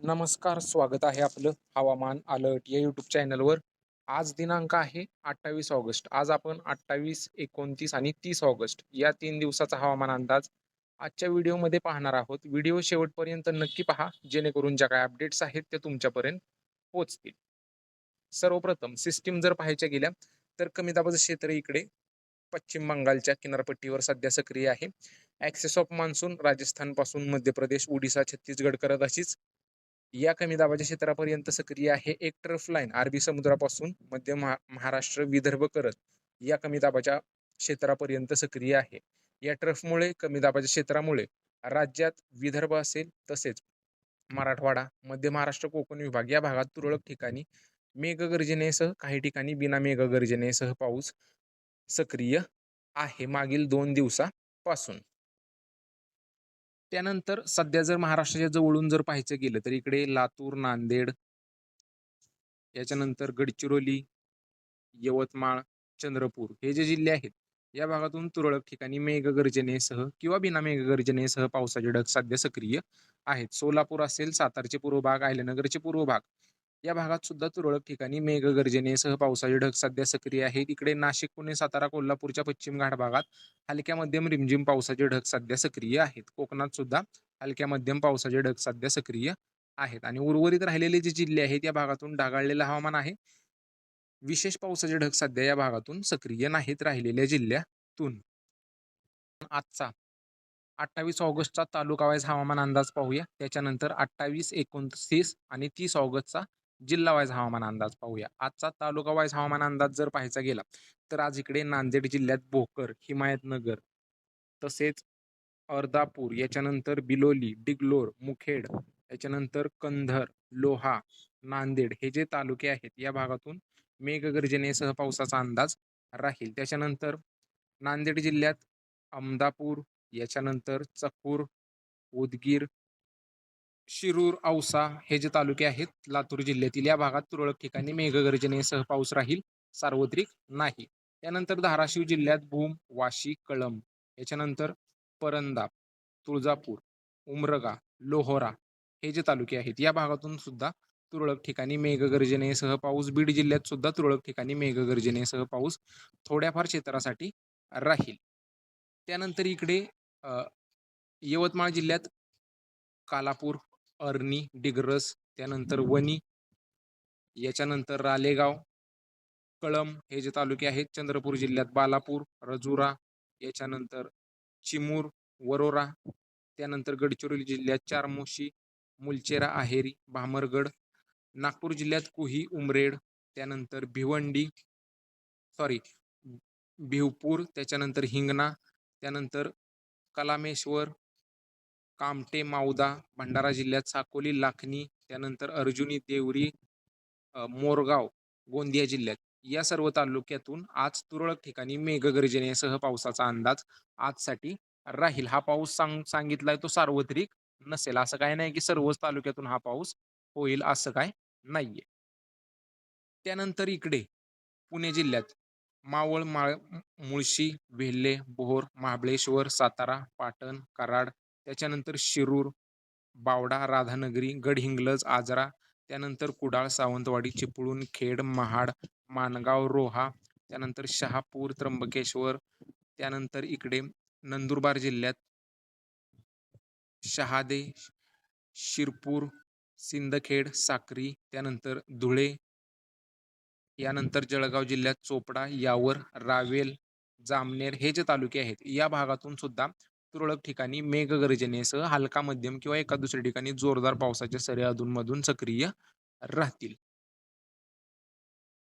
नमस्कार स्वागत आहे आपलं हवामान अलर्ट या यूट्यूब चॅनलवर. आज दिनांक आहे अठ्ठावीस ऑगस्ट. आज आपण अठ्ठावीस एकोणतीस आणि तीस ऑगस्ट या तीन दिवसाचा हवामान अंदाज आजच्या व्हिडिओमध्ये पाहणार आहोत. व्हिडिओ शेवटपर्यंत नक्की पहा जेणेकरून ज्या काय अपडेट्स आहेत त्या तुमच्यापर्यंत पोहोचतील. सर्वप्रथम सिस्टीम जर पाहायच्या गेल्या तर कमी दाबाचं क्षेत्र इकडे पश्चिम बंगालच्या किनारपट्टीवर सध्या सक्रिय आहे. Excess of monsoon राजस्थानपासून Madhya Pradesh Odisha Chhattisgarh करत अशीच या कमी दाबाच्या क्षेत्रापर्यंत सक्रिय आहे एक ट्रफ लाईन अरबी समुद्रापासून मध्य महा महाराष्ट्र विदर्भ करत या कमी दाबाच्या क्षेत्रापर्यंत सक्रिय आहे. या ट्रफमुळे कमी दाबाच्या क्षेत्रामुळे राज्यात विदर्भ असेल तसेच मराठवाडा मध्य महाराष्ट्र कोकण विभाग या भागात तुरळक ठिकाणी मेघगर्जनेसह काही ठिकाणी बिना मेघगर्जनेसह पाऊस सक्रिय आहे मागील दोन दिवसापासून. त्यानंतर सध्या जर महाराष्ट्राच्या जवळून जर पाहायचं गेलं तर इकडे लातूर नांदेड याच्यानंतर गडचिरोली यवतमाळ चंद्रपूर हे जे जिल्हे आहेत या भागातून तुरळक ठिकाणी मेघगर्जनेसह किंवा बिना मेघगर्जनेसह पावसाचे ढग सध्या सक्रिय आहेत. सोलापूर असेल सातारचे पूर्व भाग आयल्यानगरचे पूर्व भाग या भागात सुद्धा तुरळक ठिकाणी मेघगर्जनेसह पावसाचे ढग सध्या सक्रिय आहे इकडे नाशिक पुणे सातारा कोल्हापूरच्या पश्चिम घाट भागात हलक्या मध्यम रिमझिम पावसाचे ढग सध्या सक्रिय आहेत. कोकणात सुद्धा हलक्या मध्यम पावसाचे ढग सध्या सक्रिय आहेत. आणि उर्वरित राहिलेले जे जिल्हे आहेत या भागातून ढगाळलेलं हवामान आहे. विशेष पावसाचे ढग सध्या या भागातून सक्रिय नाहीत राहिलेल्या जिल्ह्यातून. आजचा अठ्ठावीस ऑगस्टचा तालुका वाईज हवामान अंदाज पाहूया. त्याच्यानंतर अठ्ठावीस एकोणतीस आणि तीस ऑगस्टचा जिल्हा वाईज हवामान अंदाज पाहूया. आजचा तालुका वाईज हवामान अंदाज जर पाहायचा गेला तर आज इकडे नांदेड जिल्ह्यात भोकर हिमायतनगर तसेच अर्धापूर याच्यानंतर बिलोली डिगलोर मुखेड याच्यानंतर कंधर लोहा नांदेड हे जे तालुके आहेत या भागातून मेघगर्जनेसह पावसाचा अंदाज राहील. त्याच्यानंतर नांदेड जिल्ह्यात अमदापूर याच्यानंतर चकूर उदगीर शिरूर औसा हे जे तालुके आहेत लातूर जिल्ह्यातील या भागात तुरळक ठिकाणी मेघगर्जनेसह पाऊस राहील सार्वत्रिक नाही. त्यानंतर धाराशिव जिल्ह्यात भूम वाशी कळंब याच्यानंतर परंदा तुळजापूर उमरगा लोहोरा हे जे तालुके आहेत या भागातून सुद्धा तुरळक ठिकाणी मेघगर्जनेसह पाऊस बीड जिल्ह्यात सुद्धा तुरळक ठिकाणी मेघगर्जनेसह पाऊस थोड्याफार क्षेत्रासाठी राहील. त्यानंतर इकडे यवतमाळ जिल्ह्यात कालापूर अर्नी डिग्रस त्यानंतर वणी याच्यानंतर रालेगाव कळम हे जे तालुके आहेत चंद्रपूर जिल्ह्यात बालापूर रजुरा याच्यानंतर चिमूर वरोरा त्यानंतर गडचिरोली जिल्ह्यात चारमोशी मुलचेरा आहेरी भामरगड नागपूर जिल्ह्यात कुही उमरेड त्यानंतर भिवंडी सॉरी भिवपूर त्याच्यानंतर हिंगणा त्यानंतर कलामेश्वर कामटे मावदा भंडारा जिल्ह्यात साकोली लाखनी त्यानंतर अर्जुनी देवरी मोरगाव गोंदिया जिल्ह्यात. या सर्व तालुक्यातून आज तुरळक ठिकाणी मेघगर्जनेसह पावसाचा अंदाज आजसाठी राहील. हा पाऊस सांग सांगितलाय तो सार्वत्रिक नसेल. असं काय नाही की सर्वच तालुक्यातून हा पाऊस होईल असं काय नाहीये. त्यानंतर इकडे पुणे जिल्ह्यात मावळ माळ मुळशी वेल्हे बोहोर महाबळेश्वर सातारा पाटण कराड त्याच्यानंतर शिरूर बावडा राधानगरी गडहिंग्लज आजरा त्यानंतर कुडाळ सावंतवाडी चिपळूण खेड महाड माणगाव रोहा त्यानंतर शहापूर त्र्यंबकेश्वर त्यानंतर इकडे नंदुरबार जिल्ह्यात शहादे शिरपूर सिंदखेड साक्री त्यानंतर धुळे यानंतर जळगाव जिल्ह्यात चोपडा यावर रावेल जामनेर हे जे तालुके आहेत या भागातून सुद्धा तुरळक ठिकाणी मेघगर्जनेसह हलका मध्यम किंवा एका दुसऱ्या ठिकाणी जोरदार पावसाच्या सरी अधूनमधून सक्रिय राहतील.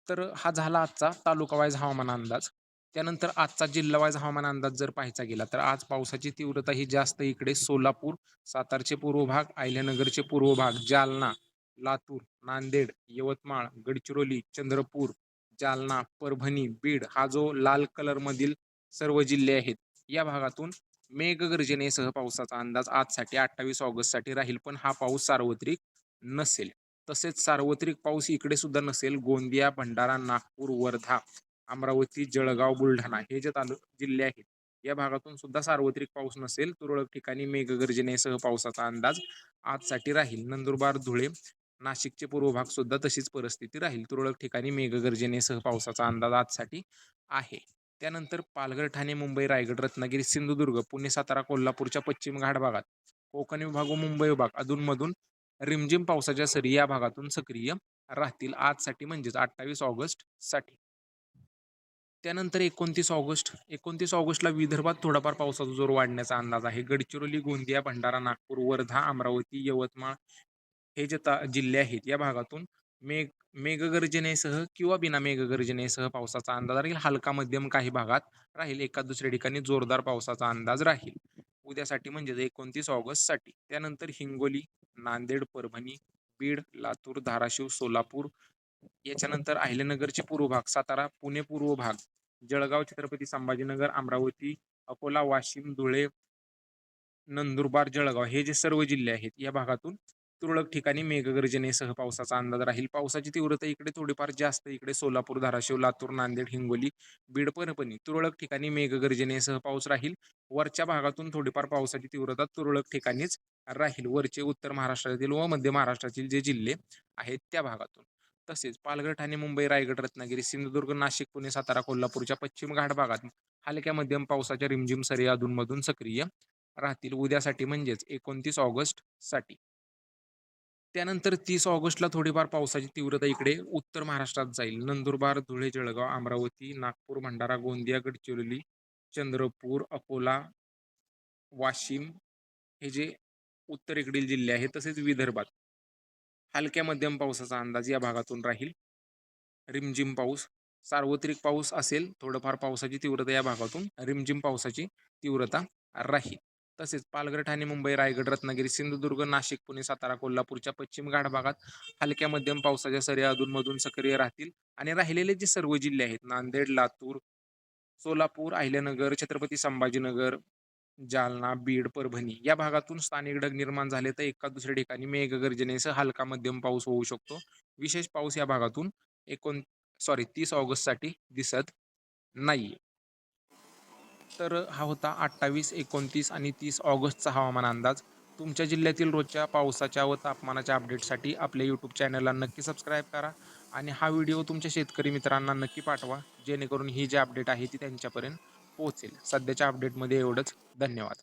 तर हा झाला आजचा तालुका वाईज हवामान अंदाज. त्यानंतर आजचा जिल्हा वाईज हवामान अंदाज जर पाहायचा गेला तर आज पावसाची तीव्रता ही जास्त इकडे सोलापूर सातारचे पूर्व भाग आयल्यानगरचे पूर्व भाग जालना लातूर नांदेड यवतमाळ गडचिरोली चंद्रपूर जालना परभणी बीड हा जो लाल कलर मधील सर्व जिल्हे आहेत या भागातून मेघगर्जनेसह पावसाचा अंदाज आजसाठी अठ्ठावीस ऑगस्टसाठी राहील पण हा पाऊस सार्वत्रिक नसेल. तसेच सार्वत्रिक पाऊस इकडे सुद्धा नसेल गोंदिया भंडारा नागपूर वर्धा अमरावती जळगाव बुलढाणा हे जे तालु जिल्हे आहेत या भागातून सुद्धा सार्वत्रिक पाऊस नसेल तुरळक ठिकाणी मेघगर्जनेसह पावसाचा अंदाज आजसाठी राहील. नंदुरबार धुळे नाशिकचे पूर्व भाग सुद्धा तशीच परिस्थिती राहील. तुरळक ठिकाणी मेघगर्जनेसह पावसाचा अंदाज आजसाठी आहे. त्यानंतर पालघर ठाणे मुंबई रायगड रत्नागिरी सिंधुदुर्ग पुणे सातारा कोल्हापूरच्या पश्चिम घाट भागात कोकण विभाग व मुंबई विभाग अधूनमधून रिमझिम पावसाच्या सरी या भागातून सक्रिय राहतील आजसाठी म्हणजेच अठ्ठावीस ऑगस्टसाठी त्यानंतर एकोणतीस ऑगस्ट एकोणतीस ऑगस्टला विदर्भात थोडाफार पावसाचा जोर वाढण्याचा अंदाज आहे. गडचिरोली गोंदिया भंडारा नागपूर वर्धा अमरावती यवतमाळ हे जे जिल्हे आहेत या भागातून मेघ मेघगर्जनेसह किंवा बिना मेघगर्जनेसह पावसाचा अंदाज राहील. हलका मध्यम काही भागात राहील. एका दुसऱ्या ठिकाणी जोरदार पावसाचा अंदाज राहील. उद्यासाठी म्हणजे एकोणतीस ऑगस्टसाठी. त्यानंतर हिंगोली नांदेड परभणी बीड लातूर धाराशिव सोलापूर याच्यानंतर अहिल्यानगरचे पूर्व भाग सातारा पुणे पूर्व भाग जळगाव छत्रपती संभाजीनगर अमरावती अकोला वाशिम धुळे नंदुरबार जळगाव हे जे सर्व जिल्हे आहेत या भागातून तुरळक ठिकाणी मेघगर्जनेसह पावसाचा अंदाज राहील. पावसाची तीव्रता इकडे थोडीफार जास्त इकडे सोलापूर धाराशिव लातूर नांदेड हिंगोली बीड परभणी तुरळक ठिकाणी मेघगर्जनेसह पाऊस राहील. वरच्या भागातून थोडीफार पावसाची तीव्रता तुरळक ठिकाणीच राहील. वरचे उत्तर महाराष्ट्रातील व मध्य महाराष्ट्रातील जे जिल्हे आहेत त्या भागातून. तसेच पालघर ठाणे मुंबई रायगड रत्नागिरी सिंधुदुर्ग नाशिक पुणे सातारा कोल्हापूरच्या पश्चिम घाट भागात हलक्या मध्यम पावसाच्या रिमझिम सरी अधूनमधून सक्रिय राहतील. उद्यासाठी म्हणजेच एकोणतीस ऑगस्टसाठी. त्यानंतर तीस ऑगस्टला थोडीफार पावसाची तीव्रता इकडे उत्तर महाराष्ट्रात जाईल. नंदुरबार धुळे जळगाव अमरावती नागपूर भंडारा गोंदिया गडचिरोली चंद्रपूर अकोला वाशिम हे जे उत्तरेकडील जिल्हे आहेत तसेच विदर्भात हलक्या मध्यम पावसाचा अंदाज या भागातून राहील. रिमझिम पाऊस सार्वत्रिक पाऊस असेल थोडंफार पावसाची तीव्रता या भागातून रिमझिम पावसाची तीव्रता राहील. तसेच पालघर ठाणे मुंबई रायगड रत्नागिरी सिंधुदुर्ग नाशिक पुणे सातारा कोल्हापूरच्या पश्चिम घाट भागात हलक्या मध्यम पावसाच्या सरी अधूनमधून सक्रिय राहतील. आणि राहिलेले जे सर्व जिल्हे आहेत नांदेड लातूर सोलापूर अहिल्यानगर छत्रपती संभाजीनगर जालना बीड परभणी या भागातून स्थानिक ढग निर्माण झाले तर एका दुसऱ्या ठिकाणी मेघगर्जनेसह हलका मध्यम पाऊस होऊ शकतो. विशेष पाऊस या भागातून एकोण सॉरी तीस ऑगस्टसाठी दिसत नाही तर हा होता अठ्ठावीस एकोणतीस आणि तीस ऑगस्टचा हवामान अंदाज. तुमच्या जिल्ह्यातील रोजच्या पावसाच्या व तापमानाच्या अपडेटसाठी आपल्या यूट्यूब चॅनलला नक्की सबस्क्राईब करा आणि हा व्हिडिओ तुमच्या शेतकरी मित्रांना नक्की पाठवा जेणेकरून ही जी अपडेट आहे ती त्यांच्यापर्यंत पोहोचेल. सध्याच्या अपडेटमध्ये एवढंच. धन्यवाद.